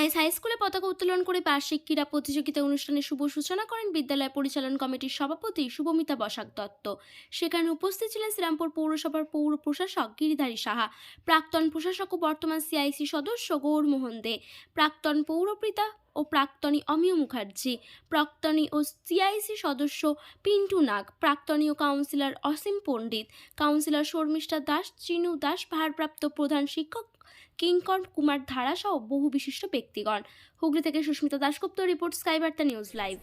Mahesh high স্কুলে পতাকা উত্তোলন করে বার্ষিক ক্রীড়া প্রতিযোগিতা অনুষ্ঠানে শুভ সূচনা করেন বিদ্যালয় পরিচালন কমিটির সভাপতি শুভমিতা বসাক দত্ত। সেখানে উপস্থিত ছিলেন শ্রীরামপুর পৌরসভার পৌর প্রশাসক গিরিধারী সাহা, প্রাক্তন প্রশাসক ও বর্তমান সিআইসি সদস্য গৌরমোহন দে, প্রাক্তন পৌরপিতা ও প্রাক্তনী অমিয় মুখার্জি, প্রাক্তনী ও সিআইসি সদস্য পিন্টু নাগ প্রাক্তনীয় কাউন্সিলর অসীম পণ্ডিত, কাউন্সিলর শর্মিষ্ঠা দাস, চিনু দাস, ভারপ্রাপ্ত প্রধান শিক্ষক কিঙ্কর কুমার ধারাসহ বহু বিশিষ্ট ব্যক্তিগণ। হুগলি থেকে Susmita Dasgupta, report, Skybarta news live.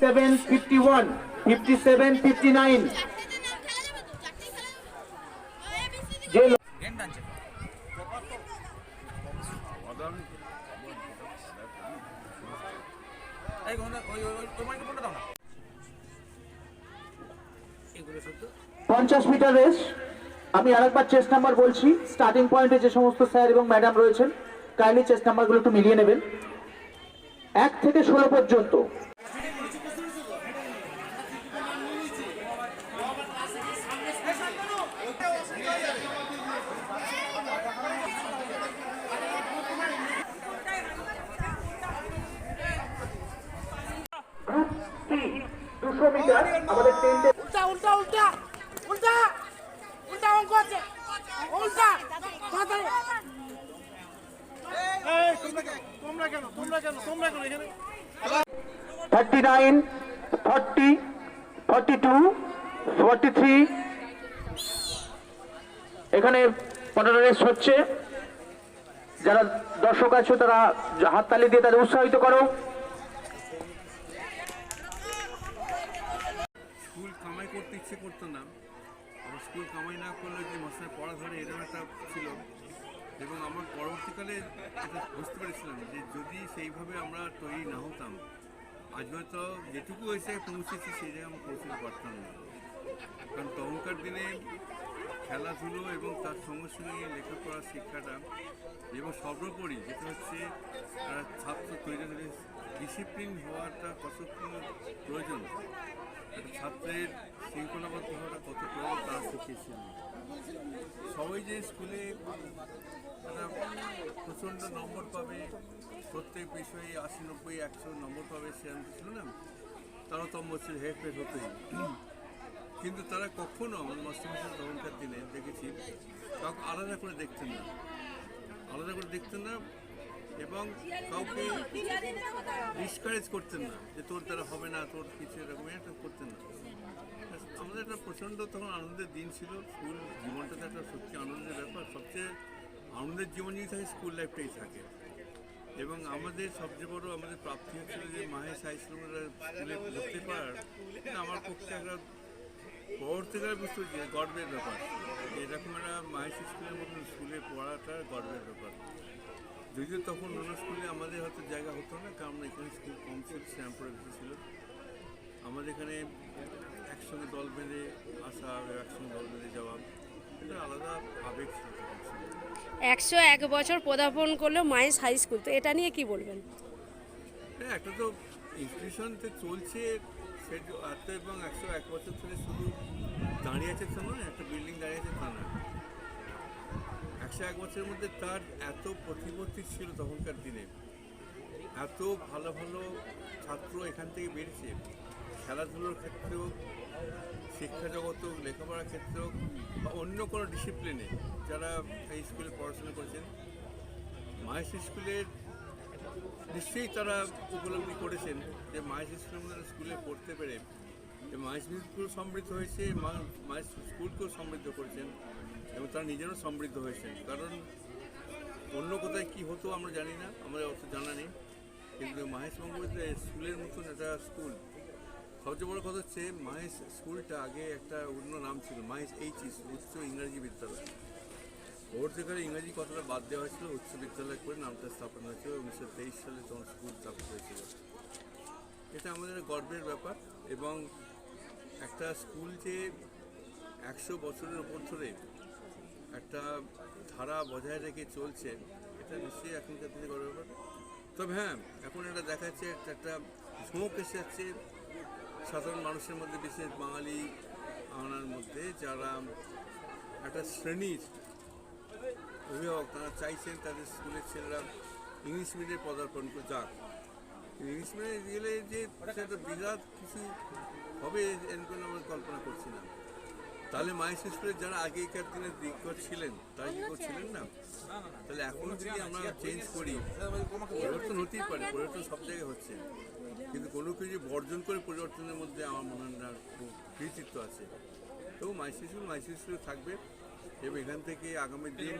Fifty-seven, fifty-one, fifty-seven, fifty-nine. যে লো- এই ওখানে- ওই ওই- ওই তোমার ফোনটা দাও না এগুলো শুধু পঞ্চাশ মিটার রেস। আমি আরেকবার চেস্ট নাম্বার বলছি। স্টার্টিং পয়েন্টে যে সমস্ত স্যার এবং ম্যাডাম রয়েছেন কাইন্ডলি চেস্ট নাম্বারগুলো একটু মিলিয়ে নেবেন। এক থেকে ষোলো পর্যন্ত। মিটার আমাদের টেন্টে উল্টা উল্টা উল্টা! উল্টা! উল্টা অঙ্ক আছে। উল্টা! তাড়াতাড়ি। তোমরা কেন? তোমরা কেন? তোমরা কেন এখানে? Thirty nine forty forty two forty three এখানে পনেরো রেস হচ্ছে। যারা দর্শক আছো তারা হাততালি দিয়ে তাদের উৎসাহিত করো স্কুল কামাই করতে ইচ্ছে করতো না। আমার স্কুল কামাই না করলে যে মাস্টার পড়া ধরে এরকম একটা ছিল। এবং আমার পরবর্তীকালে এটা বুঝতে পেরেছিলাম যে যদি সেইভাবে আমরা তৈরি না হতাম, আজ হয়তো যেটুকু জায়গায় পৌঁছেছি সেই জায়গায় আমরা পৌঁছতে পারতাম না। কারণ তখনকার দিনে খেলাধুলো এবং তার সঙ্গে সঙ্গে লেখাপড়ার শিক্ষাটা এবং সর্বোপরি যেটা হচ্ছে ছাত্র তৈরি হলে ডিসিপ্লিন হওয়াটা কতক্ষণ প্রয়োজন ছাত্রের শৃঙ্খলাবদ্ধ হওয়াটা কত প্রয়োজন তারা শিখিয়েছিলেন সবাই যে স্কুলে একটা প্রচণ্ড নম্বর পাবে, প্রত্যেক বিষয়ে আশি, নব্বই, একশো নম্বর পাবে সেরকম ছিল না। তারা তো ছিল হেড ফেড হতেই। কিন্তু তারা কখনো মাস্টারমশাই তখনকার দিনে দেখেছি, কাউকে আলাদা করে দেখতেন না। আলাদা করে দেখতেন না এবং কাউকে ডিসকারেজ করতেন না যে তোর দ্বারা হবে না, তোর কিছু এরকম একটা করতেন না। আমাদের একটা প্রচণ্ড তখন আনন্দের দিন ছিল। স্কুল জীবনটা তো একটা সত্যি আনন্দের ব্যাপার। সবচেয়ে আনন্দের জীবন যদি থাকে স্কুল লাইফটাই থাকে। এবং আমাদের সবচেয়ে বড় আমাদের প্রাপ্তি হচ্ছিল যে মাহেশ হাই স্কুলে পড়তে পারার আমার পক্ষে একটা পরবর্তীকালে বুঝতে পারছি যে গর্বের ব্যাপার। এরকম একটা মাহেশ স্কুলের মতন স্কুলে পড়াটা গর্বের ব্যাপার। যদিও তখন অন্য স্কুলে আমাদের হয়তো জায়গা হতো না কারণ এখানে স্কুল কম ছিল শ্যামপুরে ছিল। আমাদের এখানে একসঙ্গে দল বেঁধে আসা একসঙ্গে দল বেঁধে যাওয়া এটা আলাদা আবেগ ছিল একশো এক বছর পদার্পণ করল মাইন্স হাই স্কুল তো এটা নিয়ে কি বলবেন? হ্যাঁ একটা তো ইনস্টিটিউশনতে চলছে সে এত এবং একশো এক বছর ধরে শুধু দাঁড়িয়ে আছে তো নয় একটা বিল্ডিং দাঁড়িয়ে আছে তা না একশো এক বছরের মধ্যে তার এত প্রতিপত্তি ছিল তখনকার দিনে। এত ভালো ভালো ছাত্র এখান থেকে বেরিয়েছে। খেলাধুলোর ক্ষেত্রেও শিক্ষা জগত হোক, লেখাপড়ার ক্ষেত্রে হোক বা অন্য কোনো ডিসিপ্লিনে যারা এই স্কুলে পড়াশোনা করেছেন মাহেশ স্কুলের নিশ্চয়ই তারা উপলব্ধি করেছেন যে মাহেশ স্কুলের স্কুলে পড়তে পেরে মাহেশ স্কুল সমৃদ্ধ হয়েছে, মা- মাহেশ স্কুলকেও সমৃদ্ধ করেছেন এবং তারা নিজেরও সমৃদ্ধ হয়েছেন। কারণ অন্য কোথায় কী হতো আমরা জানি না, আমাদের অত জানা নেই। কিন্তু মাহেশ বঙ্গবন্ধু স্কুলের মতন একটা স্কুল। সবচেয়ে বড় কথা হচ্ছে মাহেশ স্কুলটা আগে একটা অন্য নাম ছিল মাহেশ এইচ ইস উচ্চ ইংরাজি বিদ্যালয়। পরবর্তীকালে ইংরাজি কথাটা বাদ দেওয়া হয়েছিল, উচ্চ বিদ্যালয় করে নামটা স্থাপন হয়েছিল, উনিশশো তেইশ সালে তখন স্কুল স্থাপন হয়েছিল। এটা আমাদের গর্বের ব্যাপার এবং একটা স্কুল যে একশো বছরের ওপর ধরে একটা ধারা বজায় রেখে চলছে, এটা নিশ্চয়ই এখনকার দিনে গর্বের ব্যাপার তবে হ্যাঁ এখন এটা দেখা যাচ্ছে একটা- ঝোঁক এসে যাচ্ছে সাধারণ মানুষের মধ্যে, বিশেষ বাঙালি আনার মধ্যে, যারা একটা শ্রেণির অভিভাবক, তারা চাইছেন তাদের স্কুলের ছেলেরা ইংলিশ মিডিয়ামে পদার্পণ যাক। ইংলিশ মিডিয়ামে গেলে যে একটা বিরাট কিছু হবে এরকম আমরা কল্পনা করছি না। তাহলে মাইস স্কুলের যারা আগেকার দিনের দিগ্গজ ছিলেন তারা কি করছিলেন না? তাহলে এখন যদি আমরা চেঞ্জ করি পরিবর্তন হতেই পারে পরিবর্তন সব জায়গায় হচ্ছে। কিন্তু কোনো কিছু বর্জন করে পরিবর্তনের মধ্যে আমার মনে হয় না খুব কৃতিত্ব আছে। তবু মাইসি স্কুল মাইসি স্কুলে থাকবে এবং এখান থেকে আগামী দিন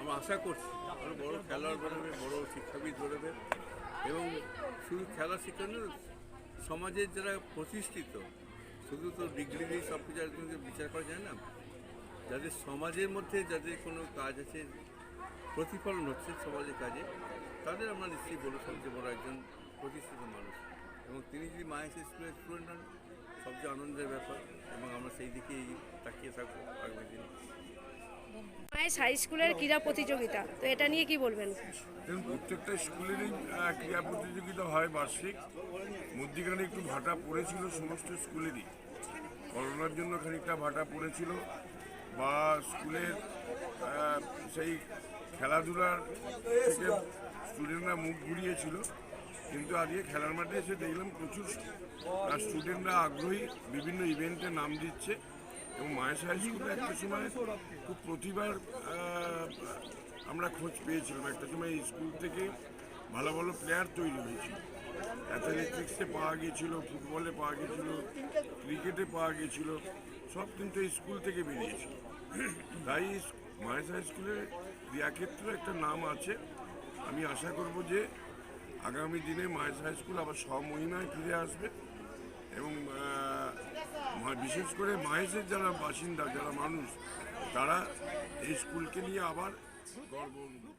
আমরা আশা করছি আরও বড় খেলোয়াড় বেরোবে বড় শিক্ষাবিদ বেরোবে এবং শুধু খেলা শিক্ষা নয় সমাজের যারা প্রতিষ্ঠিত, শুধু তো ডিগ্রি দিয়ে সব কিছু বিচার করা যায় না, যাদের সমাজের মধ্যে যাদের কোনো কাজ আছে, প্রতিফলন হচ্ছে সমাজের কাজে, তাদের আমরা নিশ্চয়ই বলব সবচেয়ে বড় একজন প্রতিষ্ঠিত মানুষ। এবং তিনি যদি মায়ের স্কুলের স্টুডেন্ট হন সবচেয়ে আনন্দের ব্যাপার। এবং আমরা সেই দিকেই তাকিয়ে থাকব আগামী দিনে। মায়েস হাই স্কুলের ক্রীড়া প্রতিযোগিতা। তো এটা নিয়ে কি বলবেন? প্রত্যেকটা স্কুলেরই ক্রীড়া প্রতিযোগিতা হয় বার্ষিক। মধ্যিখানে একটু ভাটা পড়েছিল সমস্ত স্কুলেরই করোনার জন্য খানিকটা ভাটা পড়েছিল। বা স্কুলের সেই খেলাধুলার থেকে স্টুডেন্টরা মুখ ঘুরিয়েছিল। কিন্তু আজকে খেলার মাঠে এসে দেখলাম প্রচুর স্টুডেন্টরা আগ্রহী, বিভিন্ন ইভেন্টে নাম দিচ্ছে। এবং মায়ের হাই স্কুলে একটা সময় খুব প্রতিভার আমরা খোঁজ পেয়েছিলাম। একটা সময় স্কুল থেকে ভালো ভালো প্লেয়ার তৈরি হয়েছিল। অ্যাথলেটিক্সে পাওয়া গিয়েছিল ফুটবলে পাওয়া গিয়েছিল ক্রিকেটে পাওয়া গিয়েছিল সব কিন্তু স্কুল থেকে বেরিয়েছিল তাই মায়ের হাই স্কুলের ক্রীড়াক্ষেত্রে একটা নাম আছে। আমি আশা করব যে আগামী দিনে মায়ের হাই স্কুল আবার স্বমহিমায় ফিরে আসবে এবং বিশেষ করে মাহেশের যারা বাসিন্দা যারা মানুষ তারা এই স্কুলকে নিয়ে আবার গর্ব অনুভব।